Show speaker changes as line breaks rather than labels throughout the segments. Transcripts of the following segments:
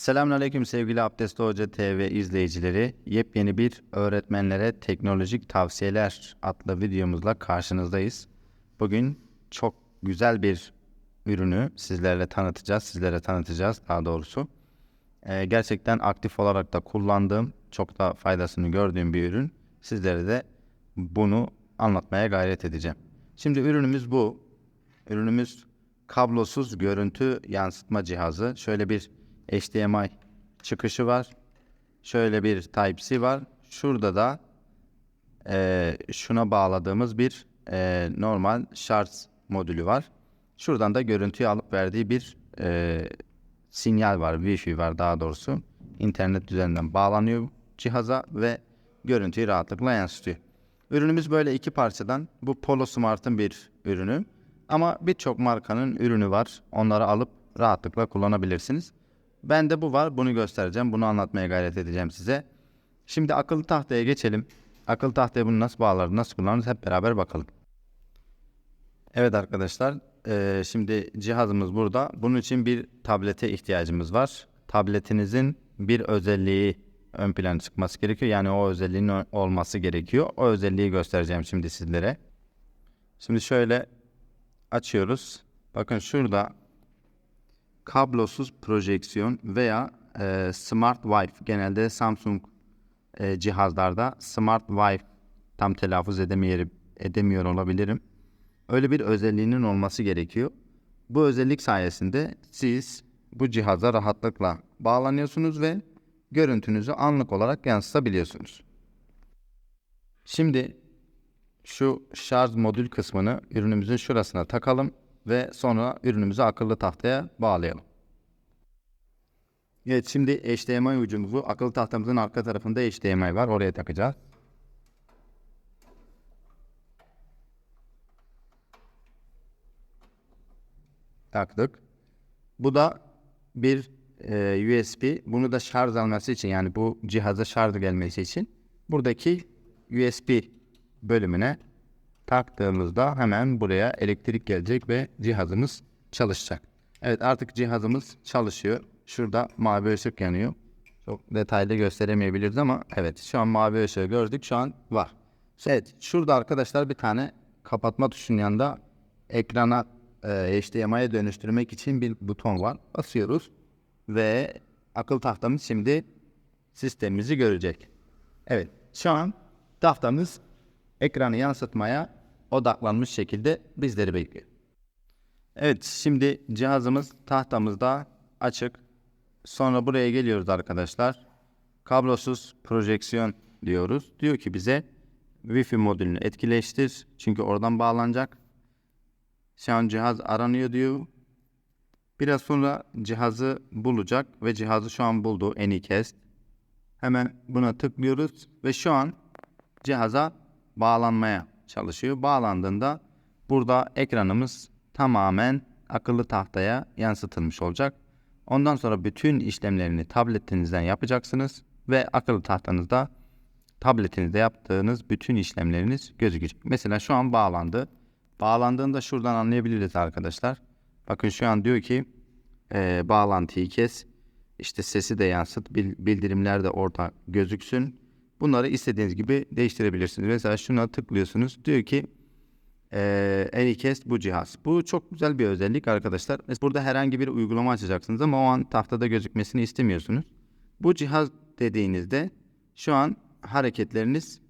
Selamünaleyküm sevgili Abdest Hoca TV izleyicileri. Yepyeni bir öğretmenlere teknolojik tavsiyeler adlı videomuzla karşınızdayız. Bugün çok güzel bir ürünü sizlerle tanıtacağız. Sizlere tanıtacağız daha doğrusu. Ee, gerçekten aktif olarak da kullandığım, çok da faydasını gördüğüm bir ürün. Sizlere de bunu anlatmaya gayret edeceğim. Şimdi ürünümüz bu. Ürünümüz kablosuz görüntü yansıtma cihazı. Şöyle bir HDMI çıkışı var. Şöyle bir Type-C var. Şurada da eee, şuna bağladığımız bir eee, normal şarj modülü var. Şuradan da görüntüyü alıp verdiği bir eee, sinyal var, Wi-Fi var daha doğrusu. İnternet üzerinden bağlanıyor cihaza ve görüntüyü rahatlıkla yansıtıyor. Ürünümüz böyle iki parçadan. Bu Polo Smart'ın bir ürünü. Ama birçok markanın ürünü var. Onları alıp rahatlıkla kullanabilirsiniz. Bende bu var. Bunu göstereceğim. Bunu anlatmaya gayret edeceğim size. Şimdi akıllı tahtaya geçelim. Akıllı tahtaya bunu nasıl bağlar, nasıl kullanırız hep beraber bakalım. Evet arkadaşlar, eee, şimdi cihazımız burada. Bunun için bir tablete ihtiyacımız var. Tabletinizin bir özelliği ön plana çıkması gerekiyor. Yani o özelliğin olması gerekiyor. O özelliği göstereceğim şimdi sizlere. Şimdi şöyle açıyoruz. Bakın şurada kablosuz projeksiyon veya eee, Smart Wi-Fi genelde Samsung eee, cihazlarda Smart Wi-Fi tam telaffuz edemiyor, edemiyor olabilirim. Öyle bir özelliğinin olması gerekiyor. Bu özellik sayesinde siz bu cihaza rahatlıkla bağlanıyorsunuz ve görüntünüzü anlık olarak yansıtabiliyorsunuz. Şimdi şu şarj modül kısmını ürünümüzün şurasına takalım ve sonra ürünümüzü akıllı tahtaya bağlayalım. Evet şimdi HDMI ucumuzu akıllı tahtamızın arka tarafında HDMI var oraya takacağız. taktık. Bu da bir e, USB. Bunu da şarj alması için yani bu cihaza şarj gelmesi için buradaki USB bölümüne taktığımızda hemen buraya elektrik gelecek ve cihazımız çalışacak. Evet artık cihazımız çalışıyor. Şurada mavi ışık yanıyor. Çok detaylı gösteremeyebiliriz ama evet şu an mavi ışığı gördük. Şu an var. Evet şurada arkadaşlar bir tane kapatma tuşunun yanında ekrana e, HDMI'ye dönüştürmek için bir buton var. Basıyoruz ve akıl tahtamız şimdi sistemimizi görecek. Evet şu an tahtamız ekranı yansıtmaya odaklanmış şekilde bizleri bekliyor. Evet şimdi cihazımız tahtamızda açık. Sonra buraya geliyoruz arkadaşlar. Kablosuz projeksiyon diyoruz. Diyor ki bize Wi-Fi modülünü etkileştir. Çünkü oradan bağlanacak. Şu an cihaz aranıyor diyor. Biraz sonra cihazı bulacak ve cihazı şu an buldu Anycast. Hemen buna tıklıyoruz ve şu an cihaza bağlanmaya çalışıyor. Bağlandığında burada ekranımız tamamen akıllı tahtaya yansıtılmış olacak. Ondan sonra bütün işlemlerini tabletinizden yapacaksınız ve akıllı tahtanızda tabletinizde yaptığınız bütün işlemleriniz gözükecek. Mesela şu an bağlandı. Bağlandığında şuradan anlayabiliriz arkadaşlar. Bakın şu an diyor ki eee, bağlantıyı kes. İşte sesi de yansıt. bil- Bildirimler de orada gözüksün. Bunları istediğiniz gibi değiştirebilirsiniz. Mesela şuna tıklıyorsunuz. Diyor ki eee Anycast bu cihaz. Bu çok güzel bir özellik arkadaşlar. Burada herhangi bir uygulama açacaksınız ama o an tahtada gözükmesini istemiyorsunuz. Bu cihaz dediğinizde şu an hareketleriniz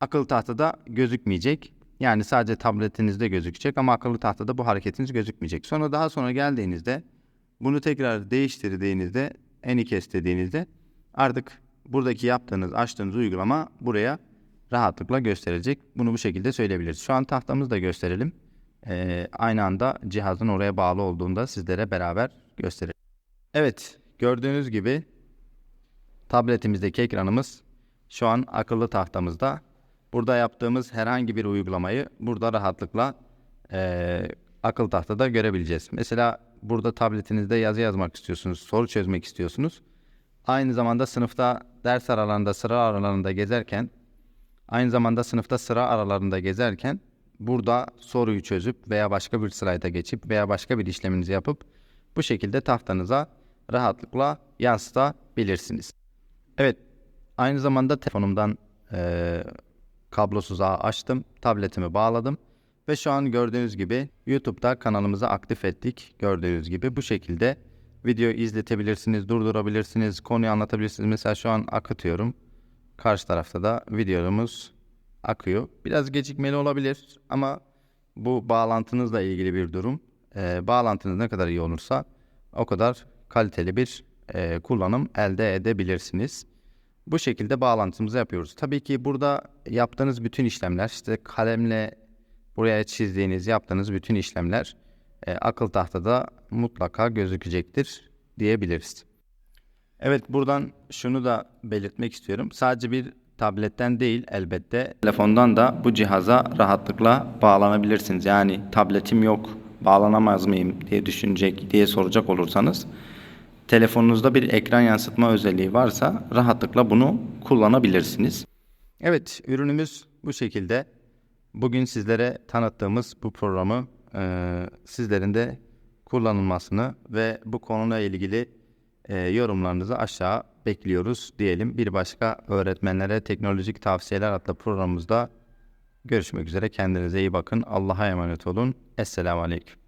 akıllı tahtada gözükmeyecek. Yani sadece tabletinizde gözükecek ama akıllı tahtada bu hareketiniz gözükmeyecek. Sonra daha sonra geldiğinizde bunu tekrar değiştirdiğinizde Anycast dediğinizde artık buradaki yaptığınız açtığınız uygulama buraya rahatlıkla gösterecek. Bunu bu şekilde söyleyebiliriz. Şu an tahtamızı da gösterelim. Ee, aynı anda cihazın oraya bağlı olduğunda sizlere beraber gösterelim. Evet gördüğünüz gibi tabletimizdeki ekranımız şu an akıllı tahtamızda. Burada yaptığımız herhangi bir uygulamayı burada rahatlıkla eee akıllı tahtada görebileceğiz. Mesela burada tabletinizde yazı yazmak istiyorsunuz, soru çözmek istiyorsunuz. Aynı zamanda sınıfta ders aralarında, sıra aralarında gezerken, aynı zamanda sınıfta sıra aralarında gezerken burada soruyu çözüp veya başka bir slayta geçip veya başka bir işleminizi yapıp bu şekilde tahtanıza rahatlıkla yansıtabilirsiniz. Evet, aynı zamanda telefonumdan eee kablosuz ağ açtım, tabletimi bağladım ve şu an gördüğünüz gibi YouTube'da kanalımızı aktif ettik. Gördüğünüz gibi bu şekilde video izletebilirsiniz, durdurabilirsiniz, konuyu anlatabilirsiniz. Mesela şu an akıtıyorum. Karşı tarafta da videomuz akıyor. Biraz gecikmeli olabilir ama bu bağlantınızla ilgili bir durum. Ee, bağlantınız ne kadar iyi olursa o kadar kaliteli bir e, kullanım elde edebilirsiniz. Bu şekilde bağlantımızı yapıyoruz. Tabii ki burada yaptığınız bütün işlemler işte kalemle buraya çizdiğiniz yaptığınız bütün işlemler e, akıl tahtada mutlaka gözükecektir diyebiliriz. Evet buradan şunu da belirtmek istiyorum. Sadece bir tabletten değil elbette telefondan da bu cihaza rahatlıkla bağlanabilirsiniz. Yani tabletim yok bağlanamaz mıyım diye düşünecek diye soracak olursanız telefonunuzda bir ekran yansıtma özelliği varsa rahatlıkla bunu kullanabilirsiniz. Evet ürünümüz bu şekilde. Bugün sizlere tanıttığımız bu programı eee, sizlerin de kullanılmasını ve bu konuyla ilgili eee, yorumlarınızı aşağı bekliyoruz diyelim. Bir başka öğretmenlere teknolojik tavsiyeler adlı programımızda görüşmek üzere. Kendinize iyi bakın. Allah'a emanet olun. Esselamu Aleyküm.